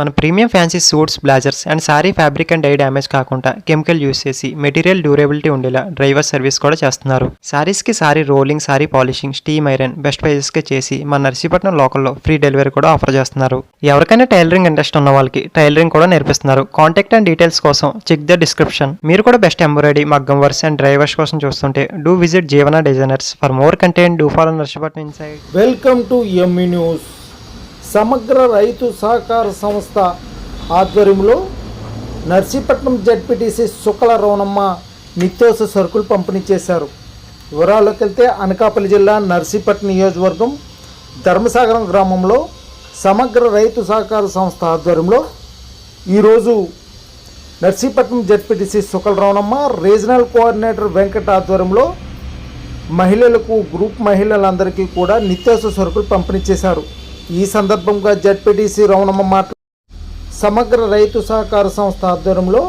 మన premium fancy suits blazers and sari fabric and dye damage కాకుండా chemical use చేసి material durability ఉండేలా driver service కూడా చేస్తున్నారు. సారీస్కి sari rolling sari polishing steam iron best ప్రైజెస్కి చేసి మన నర్సీపట్నం లోకల్లో ఫ్రీ డెలివరీ కూడా ఆఫర్ చేస్తున్నారు. ఎవరికైనా టైలరింగ్ ఇంట్రెస్ట్ ఉన్న వాళ్ళకి టైలరింగ్ కూడా నేర్పిస్తున్నారు. కాంటాక్ట్ అండ్ డీటెయిల్స్ కోసం చెక్ ద డిస్క్రిప్షన్ మీరు కూడా బెస్ట్ ఎంబ్రాయిడరీ మగ్గం వర్స్ అండ్ డ్రైవర్స్ కోసం చూస్తుంటే do visit Jeevana designers for more content do follow Narsipatnam inside welcome to ME news సమగ్ర రైతు సహకార సంస్థ ఆధ్వర్యంలో నర్సీపట్నం జడ్పీటీసీ శుక్ల రవణమ్మ నిత్యావసర సరుకులు పంపిణీ చేశారు. వివరాల్లోకి వెళ్తే అనకాపల్లి జిల్లా నర్సీపట్నం నియోజకవర్గం ధర్మసాగరం గ్రామంలో సమగ్ర రైతు సహకార సంస్థ ఆధ్వర్యంలో ఈరోజు Narsipatnam ZPTC Sukala Ravanamma regional coordinator Venkata ఆధ్వర్యంలో మహిళలకు గ్రూప్ మహిళలందరికీ కూడా నిత్యావసర సరుకులు పంపిణీ చేశారు. ఈ సందర్భంగా జడ్పీటీసీ రవణమ్మ మాట్లా సమగ్ర రైతు సహకార సంస్థ ఆధ్వర్యంలో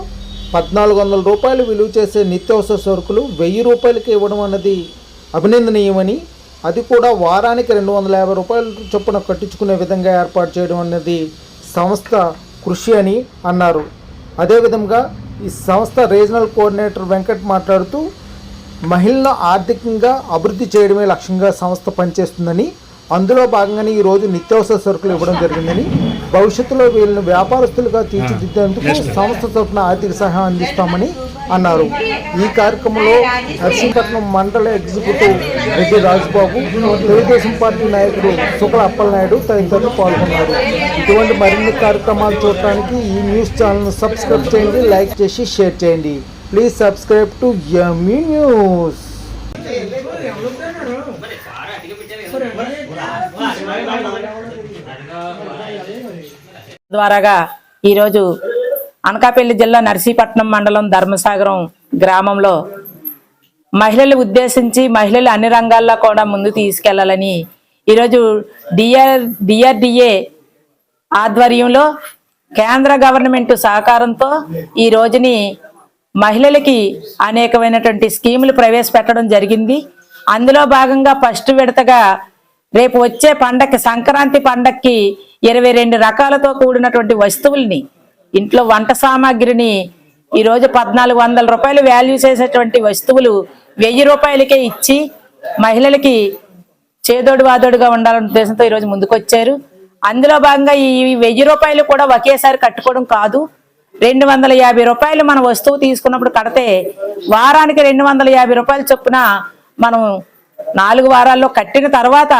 పద్నాలుగు వందల రూపాయలు విలువ చేసే నిత్యావసర సరుకులు వెయ్యి రూపాయలకి ఇవ్వడం అన్నది అభినందనీయమని అది కూడా వారానికి రెండు వందల యాభై రూపాయల చొప్పున కట్టించుకునే విధంగా ఏర్పాటు చేయడం అన్నది సంస్థ కృషి అని అన్నారు. అదేవిధంగా ఈ సంస్థ రీజనల్ కోఆర్డినేటర్ వెంకట్ మాట్లాడుతూ మహిళలను ఆర్థికంగా అభివృద్ధి చేయడమే లక్ష్యంగా సంస్థ పనిచేస్తుందని అందులో భాగంగానే ఈరోజు నిత్యావసర సరుకులు ఇవ్వడం జరిగిందని భవిష్యత్తులో వీళ్ళని వ్యాపారస్తులుగా తీర్చిదిద్దేందుకు సంస్థ తరఫున ఆర్థిక సహాయం అందిస్తామని అన్నారు ఈ కార్యక్రమంలో నర్సీపట్నం మండల ఎగ్జిక్యూటివ్ రెడ్డి రాజుబాబు తెలుగుదేశం పార్టీ నాయకుడు శుక్ల అప్పలనాయుడు తదితరులు పాల్గొన్నారు ఇటువంటి మరిన్ని కార్యక్రమాలు చూడటానికి ఈ న్యూస్ ఛానల్ను సబ్స్క్రైబ్ చేయండి లైక్ చేసి షేర్ చేయండి please subscribe to Yummy News ద్వారాగా ఈరోజు అనకాపల్లి జిల్లా నర్సీపట్నం మండలం ధర్మసాగరం గ్రామంలో మహిళలు ఉద్దేశించి మహిళలు అన్ని రంగాల్లో కూడా ముందు తీసుకెళ్ళాలని ఈరోజు డిఆర్ డిఆర్డిఏ ఆధ్వర్యంలో కేంద్ర గవర్నమెంట్ సహకారంతో ఈ రోజుని మహిళలకి అనేకమైనటువంటి స్కీములు ప్రవేశపెట్టడం జరిగింది. అందులో భాగంగా ఫస్ట్ విడతగా రేపు వచ్చే పండక్కి సంక్రాంతి పండక్కి ఇరవై రెండు రకాలతో కూడినటువంటి వస్తువుల్ని ఇంట్లో వంట సామాగ్రిని ఈరోజు పద్నాలుగు వందల రూపాయలు వాల్యూ చేసేటువంటి వస్తువులు వెయ్యి రూపాయలకే ఇచ్చి మహిళలకి చేదోడు వాదోడుగా ఉండాలనే ఉద్దేశంతో ఈరోజు ముందుకొచ్చారు. అందులో భాగంగా ఈ వెయ్యి రూపాయలు కూడా ఒకేసారి కట్టుకోవడం కాదు. రెండు వందల యాభై రూపాయలు మన వస్తువు తీసుకున్నప్పుడు కడితే వారానికి రెండు వందల యాభై రూపాయలు చొప్పున మనం నాలుగు వారాల్లో కట్టిన తర్వాత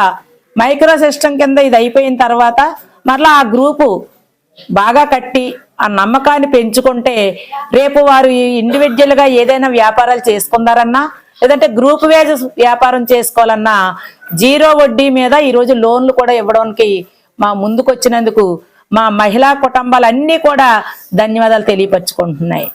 మైక్రో సిస్టమ్ కింద ఇది అయిపోయిన తర్వాత మరలా ఆ గ్రూపు బాగా కట్టి ఆ నమ్మకాన్ని పెంచుకుంటే రేపు వారు ఇండివిజువల్గా ఏదైనా వ్యాపారాలు చేసుకుందారన్నా లేదంటే గ్రూప్ వేజ్ వ్యాపారం చేసుకోవాలన్నా జీరో వడ్డీ మీద ఈరోజు లోన్లు కూడా ఇవ్వడానికి మా ముందుకొచ్చినందుకు మా మహిళా కుటుంబాలన్నీ కూడా ధన్యవాదాలు తెలియపరుచుకుంటున్నాయి.